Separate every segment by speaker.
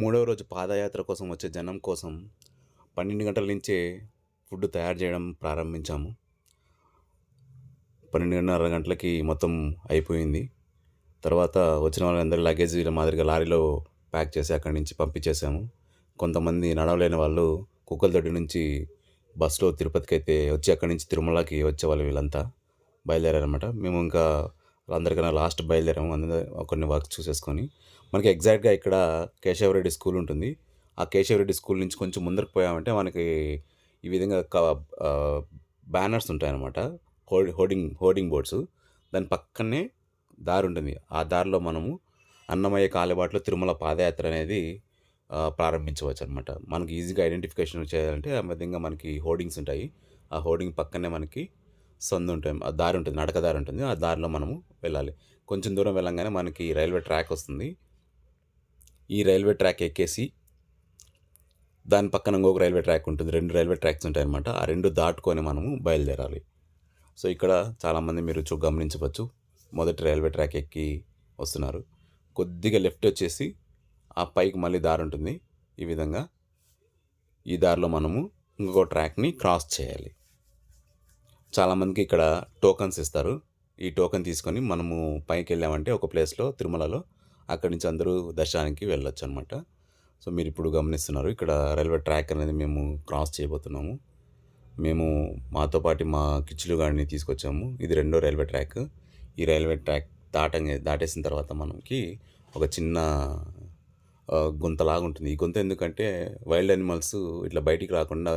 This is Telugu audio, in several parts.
Speaker 1: మూడవ రోజు పాదయాత్ర కోసం వచ్చే జనం కోసం పన్నెండు గంటల నుంచే ఫుడ్ తయారు చేయడం ప్రారంభించాము. పన్నెండున్నర గంటలకి మొత్తం అయిపోయింది. తర్వాత వచ్చిన వాళ్ళందరూ లగేజ్ మాదిరిగా లారీలో ప్యాక్ చేసి అక్కడి నుంచి పంపించేసాము. కొంతమంది నడవలేని వాళ్ళు కుక్కలదొడ్డి నుంచి బస్సులో తిరుపతికి అయితే వచ్చి అక్కడి నుంచి తిరుమలకి వచ్చేవాళ్ళు వీళ్ళంతా బయలుదేరారనమాట మేము ఇంకా అందరికన్నా లాస్ట్ బయలుదేరాము అందరూ కొన్ని వర్క్ చూసేసుకొని. మనకి ఎగ్జాక్ట్గా ఇక్కడ కేశవరెడ్డి స్కూల్ ఉంటుంది. ఆ కేశవరెడ్డి స్కూల్ నుంచి కొంచెం ముందరకు పోయామంటే మనకి ఈ విధంగా బ్యానర్స్ ఉంటాయన్నమాట. హోర్డి హోర్డింగ్ హోర్డింగ్ బోర్డ్స్. దాని పక్కనే దారి ఉంటుంది. ఆ దారిలో మనము అన్నమయ్య కాలిబాట్లో తిరుమల పాదయాత్ర అనేది ప్రారంభించవచ్చు అనమాట మనకి ఈజీగా ఐడెంటిఫికేషన్ చేయాలంటే ఆ విధంగా మనకి హోర్డింగ్స్ ఉంటాయి. ఆ హోర్డింగ్ పక్కనే మనకి సందు ఉంటాయి ఆ దారి ఉంటుంది నడక దారి ఉంటుంది. ఆ దారిలో మనము వెళ్ళాలి. కొంచెం దూరం వెళ్ళంగానే మనకి రైల్వే ట్రాక్ వస్తుంది. ఈ రైల్వే ట్రాక్ ఎక్కేసి దాని పక్కన ఇంకొక రైల్వే ట్రాక్ ఉంటుంది. రెండు రైల్వే ట్రాక్స్ ఉంటాయన్నమాట. ఆ రెండు దాటుకొని మనము బయలుదేరాలి. సో ఇక్కడ చాలామంది మీరు చూ గమనించవచ్చు. మొదటి రైల్వే ట్రాక్ ఎక్కి వస్తున్నారు. కొద్దిగా లెఫ్ట్ వచ్చేసి ఆ పైకి మళ్ళీ దారి ఉంటుంది. ఈ విధంగా ఈ దారిలో మనము ఇంకొక ట్రాక్ని క్రాస్ చేయాలి. చాలామందికి ఇక్కడ టోకన్స్ ఇస్తారు. ఈ టోకెన్ తీసుకొని మనము పైకి వెళ్ళామంటే ఒక ప్లేస్లో తిరుమలలో అక్కడి నుంచి అందరూ దర్శనానికి వెళ్ళొచ్చు అనమాట సో మీరు ఇప్పుడు గమనిస్తున్నారు ఇక్కడ రైల్వే ట్రాక్ అనేది మేము క్రాస్ చేయబోతున్నాము. మేము మాతో పాటు మా కిచ్చులు గాడిని తీసుకొచ్చాము. ఇది రెండో రైల్వే ట్రాక్. ఈ రైల్వే ట్రాక్ దాటంగా దాటేసిన తర్వాత మనకి ఒక చిన్న గుంతలాగా ఉంటుంది. ఈ గుంత ఎందుకంటే వైల్డ్ అనిమల్స్ ఇట్లా బయటికి రాకుండా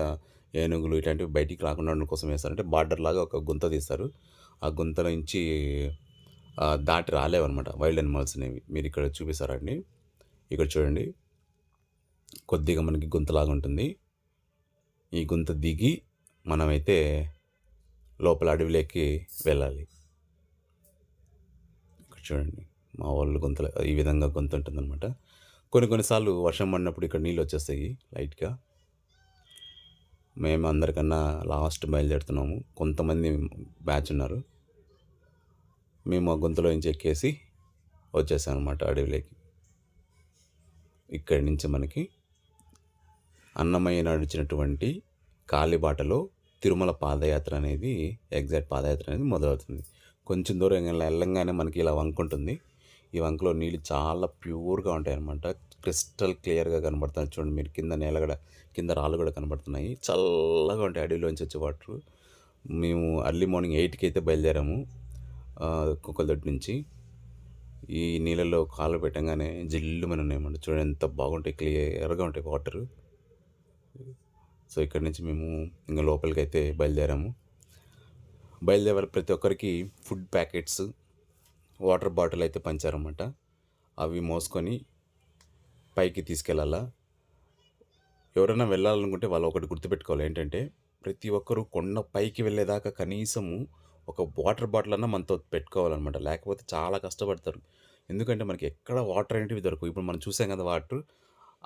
Speaker 1: ఏనుగులు ఇట్లాంటివి బయటికి రాకుండా ఉండడం కోసం వేస్తారంటే బార్డర్ లాగా ఒక గుంత తీస్తారు. ఆ గుంత నుంచి దాటి రాలేవన్నమాట. వైల్డ్ అనిమల్స్ అనేవి. మీరు ఇక్కడ చూపిస్తారండి ఇక్కడ చూడండి. కొద్దిగా మనకి గుంతలాగా ఉంటుంది. ఈ గుంత దిగి మనమైతే లోపల అడవిలోకి వెళ్ళాలి. ఇక్కడ చూడండి. మా వాళ్ళు గుంతలు ఈ విధంగా గుంత ఉంటుందన్నమాట. కొన్ని కొన్నిసార్లు వర్షం పడినప్పుడు ఇక్కడ నీళ్ళు వచ్చేస్తాయి లైట్గా. మేము అందరికన్నా లాస్ట్ బయలుదేరుతున్నాము. కొంతమంది బ్యాచ్ ఉన్నారు. మేము ఆ గుంతలో నుంచి ఎక్కేసి వచ్చేసాం అనమాట అడవిలోకి. ఇక్కడి నుంచి మనకి అన్నమయ్య నడిచినటువంటి కాలిబాటలో తిరుమల పాదయాత్ర అనేది ఎగ్జాక్ట్ పాదయాత్ర అనేది మొదలవుతుంది. కొంచెం దూరం వెళ్ళంగానే మనకి ఇలా వంక ఉంటుంది. ఈ వంకలో నీళ్ళు చాలా ప్యూర్గా ఉంటాయనమాట క్రిస్టల్ క్లియర్గా కనబడుతుంది చూడండి మీరు కింద నేల కూడా కింద రాళ్ళు కూడా కనబడుతున్నాయి. చల్లగా ఉంటాయి. అడవిలోంచి వచ్చే వాటర్. మేము అర్లీ మార్నింగ్ ఎయిట్కి అయితే బయలుదేరాము. కుక్కలదొడ్డి నుంచి. ఈ నీళ్ళలో కాళ్ళు పెట్టగానే జిల్లుమని ఉన్నాయన్నమాట. చూడండి ఎంత బాగుంటాయి. క్లియర్గా ఉంటాయి వాటర్. సో ఇక్కడ నుంచి మేము ఇంకా లోపలికి అయితే బయలుదేరాము. బయలుదేరాలి ప్రతి ఒక్కరికి ఫుడ్ ప్యాకెట్స్ వాటర్ బాటిల్ అయితే పంచారన్నమాట. అవి మోసుకొని పైకి తీసుకెళ్ళాలా? ఎవరైనా వెళ్ళాలనుకుంటే వాళ్ళు ఒకటి గుర్తుపెట్టుకోవాలి. ఏంటంటే ప్రతి ఒక్కరూ కొండ పైకి వెళ్ళేదాకా కనీసము ఒక వాటర్ బాటిల్ అన్నా మనతో పెట్టుకోవాలన్నమాట. లేకపోతే చాలా కష్టపడతారు. ఎందుకంటే మనకి ఎక్కడ వాటర్ అనేటివి దొరకవు. ఇప్పుడు మనం చూసాం కదా వాటర్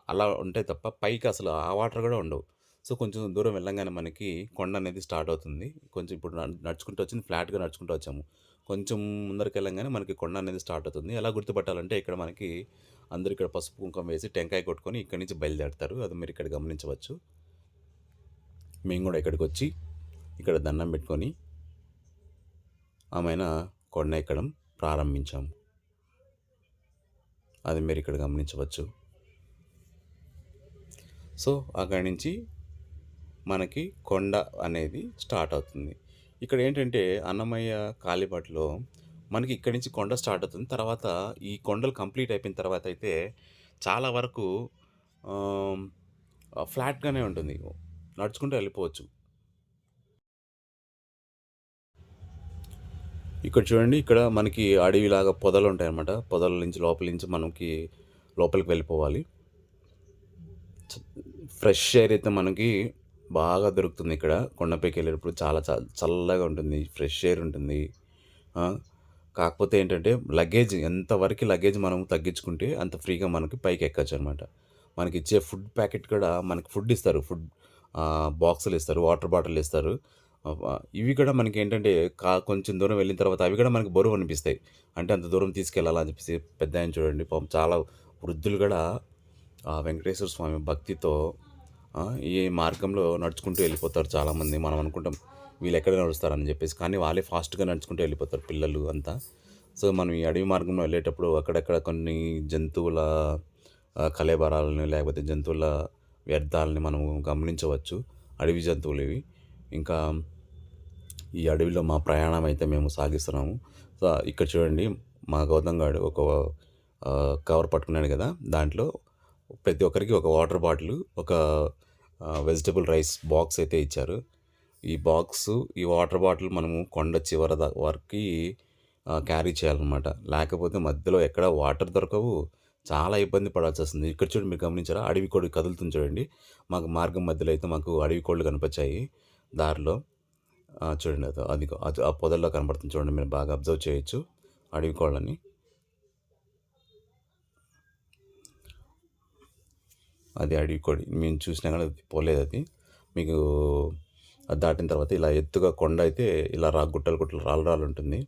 Speaker 1: అలా ఉంటాయి తప్ప పైకి అసలు ఆ వాటర్ కూడా ఉండవు. సో కొంచెం దూరం వెళ్ళంగానే మనకి కొండ అనేది స్టార్ట్ అవుతుంది. కొంచెం ఇప్పుడు నడుచుకుంటూ వచ్చింది ఫ్లాట్గా నడుచుకుంటూ వచ్చాము. కొంచెం ముందరికి వెళ్ళంగానే మనకి కొండ అనేది స్టార్ట్ అవుతుంది. ఎలా గుర్తుపట్టాలంటే ఇక్కడ మనకి అందరూ ఇక్కడ పసుపు కుంకుమ వేసి టెంకాయ కొట్టుకొని ఇక్కడి నుంచి బయలుదేరుతారు. అది మీరు ఇక్కడ గమనించవచ్చు. మేము కూడా ఇక్కడికి వచ్చి ఇక్కడ దండం పెట్టుకొని ఆమెన కొండ ఎక్కడం ప్రారంభించాము. అది మీరు ఇక్కడ గమనించవచ్చు. సో అక్కడి నుంచి మనకి కొండ అనేది స్టార్ట్ అవుతుంది. ఇక్కడ ఏంటంటే అన్నమయ్య కాలిబాటలో మనకి ఇక్కడి నుంచి కొండ స్టార్ట్ అవుతుంది. తర్వాత ఈ కొండలు కంప్లీట్ అయిపోయిన తర్వాత అయితే చాలా వరకు ఫ్లాట్గానే ఉంటుంది. నడుచుకుంటూ వెళ్ళిపోవచ్చు. ఇక్కడ చూడండి ఇక్కడ మనకి అడవిలాగా పొదలు ఉంటాయి అన్నమాట పొదల నుంచి లోపల నుంచి మనకి లోపలికి వెళ్ళిపోవాలి. ఫ్రెష్ ఎయిర్ అయితే మనకి బాగా దొరుకుతుంది ఇక్కడ. కొండపైకి వెళ్ళేటప్పుడు చాలా చల్లగా ఉంటుంది. ఫ్రెష్ ఎయిర్ ఉంటుంది. కాకపోతే ఏంటంటే లగేజ్ ఎంతవరకు లగేజ్ మనం తగ్గించుకుంటే అంత ఫ్రీగా మనకి పైకి ఎక్కచ్చు అనమాట మనకి ఇచ్చే ఫుడ్ ప్యాకెట్ కూడా మనకి ఫుడ్ ఇస్తారు. ఫుడ్ బాక్సులు ఇస్తారు వాటర్ బాటిల్ ఇస్తారు. ఇవి కూడా మనకి ఏంటంటే కా కొంచెం దూరం వెళ్ళిన తర్వాత అవి కూడా మనకి బరువు అనిపిస్తాయి. అంటే అంత దూరం తీసుకెళ్ళాలని చెప్పేసి పెద్ద ఆయన చూడండి పాపం చాలా వృద్ధులు కూడా వెంకటేశ్వర స్వామి భక్తితో ఈ మార్గంలో నడుచుకుంటూ వెళ్ళిపోతారు చాలామంది. మనం అనుకుంటాం వీళ్ళు ఎక్కడ నడుస్తారని చెప్పేసి. కానీ వాళ్ళే ఫాస్ట్గా నడుచుకుంటూ వెళ్ళిపోతారు పిల్లలు అంతా. సో మనం ఈ అడవి మార్గంలో వెళ్ళేటప్పుడు అక్కడక్కడ కొన్ని జంతువుల ఆ, కళేబరాలని లేకపోతే జంతువుల వ్యర్థాలని మనం గమనించవచ్చు. అడవి జంతువులు ఇవి. ఇంకా ఈ అడవిలో మా ప్రయాణం అయితే మేము సాగిస్తున్నాము. సో ఇక్కడ చూడండి మా గౌతమ్ గారు ఒక కవర్ పట్టుకున్నాడు కదా. దాంట్లో ప్రతి ఒక్కరికి ఒక వాటర్ బాటిల్ ఒక వెజిటబుల్ రైస్ బాక్స్ అయితే ఇచ్చారు. ఈ బాక్స్ ఈ వాటర్ బాటిల్ మనము కొండ చివర వరకు క్యారీ చేయాలన్నమాట. లేకపోతే మధ్యలో ఎక్కడ వాటర్ దొరకవు. చాలా ఇబ్బంది పడాల్సి వస్తుంది ఇక్కడ చూడండి మీరు గమనించారా? అడవి కోడి కదులుతుంది చూడండి. మాకు మార్గం మధ్యలో అయితే మాకు అడవి కోళ్ళు కనిపించాయి దారిలో. చూడండి అది అది అది ఆ పొదల్లో కనబడుతుంది చూడండి. మీరు బాగా అబ్జర్వ్ చేయొచ్చు అడవి కోళ్ళని. అది అడవి కోడి. మేము చూసినా కానీ అది పోలేదు అది. మీకు అది దాటిన తర్వాత ఇలా ఎత్తుగా కొండ అయితే ఇలా రా గుట్టలు గుట్టలు రాళ్ళు రాళ్ళు ఉంటుంది.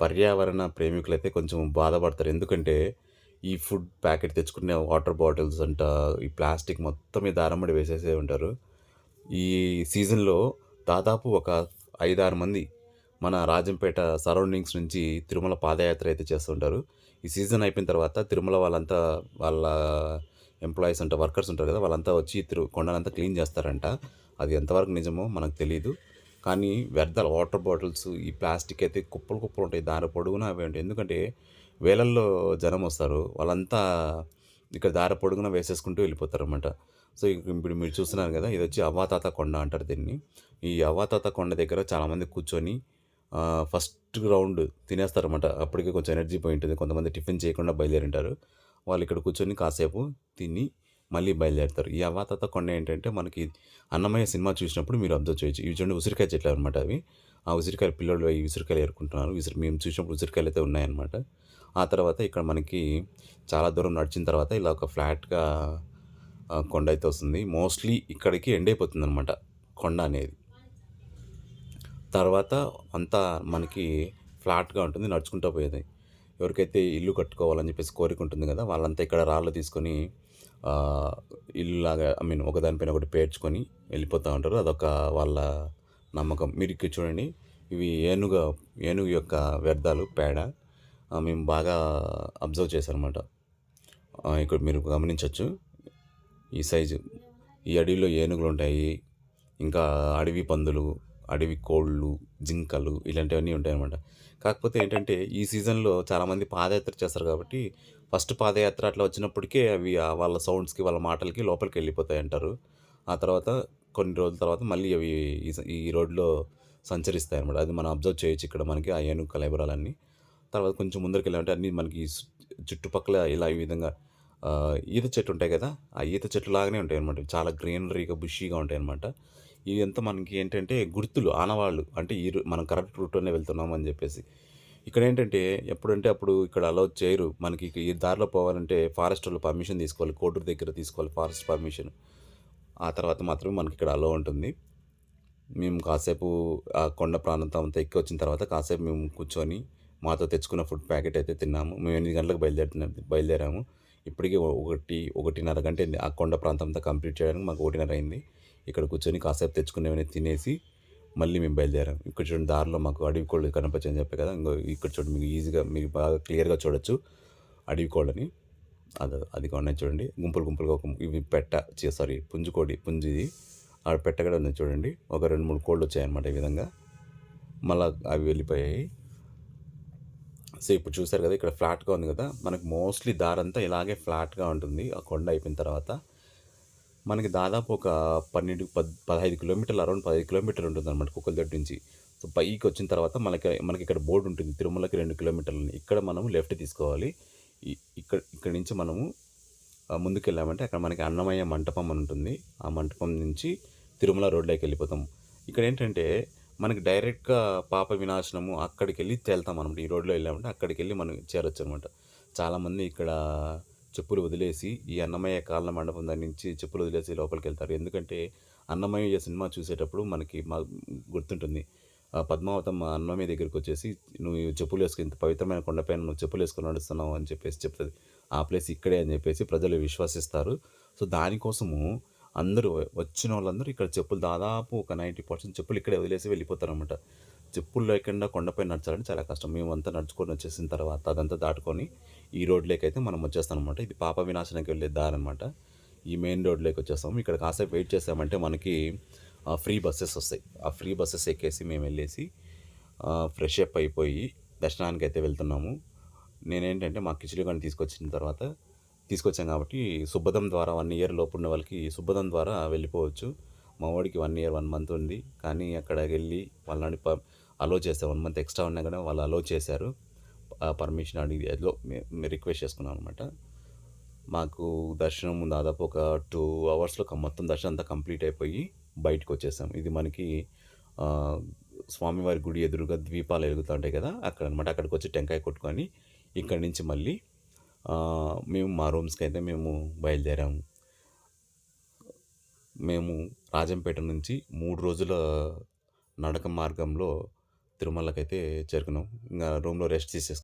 Speaker 1: పర్యావరణ ప్రేమికులు అయితే కొంచెం బాధపడతారు. ఎందుకంటే ఈ ఫుడ్ ప్యాకెట్ తెచ్చుకునే వాటర్ బాటిల్స్ అంట ఈ ప్లాస్టిక్ మొత్తం ఈ దారమ్మడి వేసేసే ఉంటారు. ఈ సీజన్లో దాదాపు ఒక ఐదారు మంది మన రాజంపేట సరౌండింగ్స్ నుంచి తిరుమల పాదయాత్ర అయితే చేస్తుంటారు ఈ సీజన్ అయిపోయిన తర్వాత తిరుమల వాళ్ళంతా వాళ్ళ ఎంప్లాయీస్ అంట వర్కర్స్ ఉంటారు కదా వాళ్ళంతా వచ్చి తిరు కొండలంతా క్లీన్ చేస్తారంట. అది ఎంతవరకు నిజమో మనకు తెలియదు కానీ వ్యర్థాల వాటర్ బాటిల్స్ ఈ ప్లాస్టిక్ అయితే కుప్పలు కుప్పలు ఉంటాయి. దారి పొడుగున అవి ఉంటాయి. ఎందుకంటే వేలల్లో జనం వస్తారు. వాళ్ళంతా ఇక్కడ దారి పొడుగున వేసేసుకుంటూ వెళ్ళిపోతారు అనమాట సో ఇప్పుడు మీరు చూస్తున్నారు కదా ఇది వచ్చి అవాతాత కొండ అంటారు దీన్ని. ఈ అవాతాత కొండ దగ్గర చాలామంది కూర్చొని ఫస్ట్ రౌండ్ తినేస్తారన్నమాట. అప్పటికే కొంచెం ఎనర్జీ పోయి ఉంటుంది. కొంతమంది టిఫిన్ చేయకుండా బయలుదేరింటారు వాళ్ళు ఇక్కడ కూర్చొని కాసేపు తిని మళ్ళీ బయలుదేరుతారు. ఈ అవ్వాతాత కొండ ఏంటంటే మనకి అన్నమయ్య సినిమా చూసినప్పుడు మీరు అబ్జర్వ్ చేయొచ్చు. ఇవి చూడండి ఉసిరికాయ చెట్లు అనమాట అవి. ఆ ఉసిరికాయ పిల్లలు ఈ ఉసిరికాయలు ఏరుకుంటున్నారు. ఉసిరి మేము చూసినప్పుడు ఉసిరికాయలు అయితే ఉన్నాయన్నమాట. ఆ తర్వాత ఇక్కడ మనకి చాలా దూరం నడిచిన తర్వాత ఇలా ఒక ఫ్లాట్గా కొండ అయితే వస్తుంది. మోస్ట్లీ ఇక్కడికి ఎండ్ అయిపోతుంది అనమాట కొండ అనేది. తర్వాత అంతా మనకి ఫ్లాట్గా ఉంటుంది. నడుచుకుంటూ పోయేది. ఎవరికైతే ఇల్లు కట్టుకోవాలని చెప్పేసి కోరిక ఉంటుంది కదా వాళ్ళంతా ఇక్కడ రాళ్ళు తీసుకొని ఇల్లు ఇల్లులాగా ఐ మీన్ ఒకదానిపైన ఒకటి పేర్చుకొని వెళ్ళిపోతూ ఉంటారు. అదొక వాళ్ళ నమ్మకం. మీరు ఇక్కడ చూడండి ఇవి ఏనుగ ఏనుగు యొక్క వ్యర్థాలు పేడ మేము బాగా అబ్జర్వ్ చేశారనమాట ఇక్కడ మీరు గమనించవచ్చు ఈ సైజు ఈ అడవిలో ఏనుగులు ఉంటాయి ఇంకా అడవి పందులు అడవి కోళ్ళు జింకలు ఇలాంటివన్నీ ఉంటాయన్నమాట. కాకపోతే ఏంటంటే ఈ సీజన్లో చాలామంది పాదయాత్ర చేస్తారు కాబట్టి ఫస్ట్ పాదయాత్ర అట్లా వచ్చినప్పటికే అవి వాళ్ళ సౌండ్స్కి వాళ్ళ మాటలకి లోపలికి వెళ్ళిపోతాయి అంటారు. ఆ తర్వాత కొన్ని రోజుల తర్వాత మళ్ళీ అవి ఈ రోడ్లో సంచరిస్తాయి అన్నమాట అది మనం అబ్జర్వ్ చేయొచ్చు ఇక్కడ మనకి ఆ ఏనుగు కలైబరాలన్నీ తర్వాత కొంచెం ముందరికి వెళ్ళామంటే అన్నీ మనకి చుట్టుపక్కల ఇలా ఈ విధంగా ఈత చెట్టు ఉంటాయి కదా ఆ ఈత చెట్లు లాగానే ఉంటాయి అనమాట చాలా గ్రీనరీగా బుషీగా ఉంటాయి అనమాట ఇదంతా మనకి ఏంటంటే గుర్తులు ఆనవాళ్ళు. అంటే ఈ మనం కరెక్ట్ రూట్లోనే వెళ్తున్నాం అని చెప్పేసి. ఇక్కడ ఏంటంటే ఎప్పుడంటే అప్పుడు ఇక్కడ అలౌ చేయరు. మనకి ఈ దారిలో పోవాలంటే ఫారెస్ట్ వాళ్ళు పర్మిషన్ తీసుకోవాలి. కోటూరు దగ్గర తీసుకోవాలి ఫారెస్ట్ పర్మిషన్. ఆ తర్వాత మాత్రమే మనకి ఇక్కడ అలో ఉంటుంది. మేము కాసేపు ఆ కొండ ప్రాంతం అంతా ఎక్కి వచ్చిన తర్వాత కాసేపు మేము కూర్చొని మాతో తెచ్చుకున్న ఫుడ్ ప్యాకెట్ అయితే తిన్నాము. మేము ఎనిమిది గంటలకు బయలుదేరుతున్నాం బయలుదేరాము. ఇప్పటికీ ఒకటి ఒకటిన్నర గంట ఆ కొండ ప్రాంతం అంతా కంప్లీట్ చేయడానికి మాకు ఒకటిన్నర అయింది. ఇక్కడ కూర్చొని కాసేపు తెచ్చుకునేవన్నీ తినేసి మళ్ళీ మేము బయలుదేరాం. ఇక్కడ చూడండి దారిలో మాకు అడవి కోళ్ళు కనిపించని చెప్పే కదా ఇంకో ఇక్కడ చూడండి మీకు ఈజీగా మీకు బాగా క్లియర్గా చూడొచ్చు. అడవి కోళ్ళని. అది అది ఉన్నాయి చూడండి. గుంపులు గుంపులుగా ఒక ఇవి పెట్ట సారీ పుంజుకోడి పుంజిది ఆడ ఆ పెట్ట కూడా ఉంది చూడండి. ఒక రెండు మూడు కోళ్ళు వచ్చాయన్నమాట ఈ విధంగా. మళ్ళీ అవి వెళ్ళిపోయాయి. సో ఇప్పుడు చూసారు కదా ఇక్కడ ఫ్లాట్గా ఉంది కదా. మనకు మోస్ట్లీ దారంతా ఇలాగే ఫ్లాట్గా ఉంటుంది. ఆ కొండ అయిపోయిన తర్వాత మనకి దాదాపు ఒక పన్నెండు పద్ పదహైదు కిలోమీటర్లు అరౌండ్ పదహైదు కిలోమీటర్లు ఉంటుంది అనమాట కుక్కలదొడ్డి నుంచి. సో పైకి వచ్చిన తర్వాత మనకి మనకి ఇక్కడ బోర్డు ఉంటుంది. తిరుమలకి రెండు కిలోమీటర్లు. ఇక్కడ మనం లెఫ్ట్ తీసుకోవాలి. ఇక్కడ ఇక్కడ నుంచి మనము ముందుకెళ్ళామంటే ముందుకు వెళ్ళామంటే అక్కడ మనకి అన్నమయ్య మంటపం అని ఉంటుంది. ఆ మంటపం నుంచి తిరుమల రోడ్లోకి వెళ్ళిపోతాం. ఇక్కడ ఏంటంటే మనకి డైరెక్ట్గా పాప వినాశనము అక్కడికి వెళ్ళి తేలుతాం అనమాట ఈ రోడ్లో వెళ్ళామంటే అక్కడికి వెళ్ళి మనం చేరొచ్చు అనమాట చాలామంది ఇక్కడ చెప్పులు వదిలేసి ఈ అన్నమయ్య కాళ్ళ మండపం దాని నుంచి చెప్పులు వదిలేసి లోపలికి వెళ్తారు ఎందుకంటే అన్నమయ్య సినిమా చూసేటప్పుడు మనకి మా గుర్తుంటుంది. ఆ పద్మావతం అన్నమయ్య దగ్గరికి వచ్చేసి నువ్వు చెప్పులు వేసుకుని ఇంత పవిత్రమైన కొండపైన నువ్వు చెప్పులు వేసుకొని నడుస్తున్నావు అని చెప్పేసి చెప్తుంది. ఆ ప్లేస్ ఇక్కడే అని చెప్పేసి ప్రజలు విశ్వసిస్తారు. సో దానికోసము అందరూ వచ్చిన వాళ్ళందరూ ఇక్కడ చెప్పులు దాదాపు ఒక నైంటీ పర్సెంట్ చెప్పులు ఇక్కడే వదిలేసి వెళ్ళిపోతారనమాట చెప్పులు లేకుండా కొండపై నడచాలంటే చాలా కష్టం. మేమంతా నడుచుకొని వచ్చేసిన తర్వాత అదంతా దాటుకొని ఈ రోడ్లోకి అయితే మనం వచ్చేస్తాం అనమాట ఇది పాప వినాశనకి వెళ్ళే దారి అనమాట ఈ మెయిన్ రోడ్లోకి వచ్చేస్తాము ఇక్కడ కాసేపు వెయిట్ చేసామంటే మనకి ఫ్రీ బస్సెస్ వస్తాయి. ఆ ఫ్రీ బస్సెస్ ఎక్కేసి మేము వెళ్ళేసి ఫ్రెష్ అప్ అయిపోయి దర్శనానికి అయితే వెళ్తున్నాము. నేనేంటంటే మా కిచిడి కానీ తీసుకొచ్చిన తర్వాత తీసుకొచ్చాం కాబట్టి శుభదం ద్వారా వన్ ఇయర్ లోపు ఉన్న వాళ్ళకి శుభదం ద్వారా వెళ్ళిపోవచ్చు. మా వాడికి వన్ ఇయర్ వన్ మంత్ ఉంది. కానీ అక్కడికి వెళ్ళి వాళ్ళని ప అలో చేస్తారు వన్ మంత్ ఎక్స్ట్రా ఉన్నా కానీ వాళ్ళు అలో చేశారు. పర్మిషన్ అడిగి ఏదో రిక్వెస్ట్ చేసుకున్నాం అనమాట మాకు దర్శనం దాదాపు ఒక టూ అవర్స్లో మొత్తం దర్శనం అంతా కంప్లీట్ అయిపోయి బయటకు వచ్చేసాం. ఇది మనకి స్వామివారి గుడి ఎదురుగా ద్వీపాలు వెలుగుతూ ఉంటాయి కదా అక్కడ అనమాట అక్కడికి వచ్చి టెంకాయ కొట్టుకొని ఇక్కడి నుంచి మళ్ళీ మేము మా రూమ్స్కి అయితే మేము బయలుదేరాము. మేము రాజంపేట నుంచి మూడు రోజుల నడక మార్గంలో తిరుమలకైతే చేరుకున్నాం. ఇంకా రూమ్లో రెస్ట్ తీసేసుకున్నాం.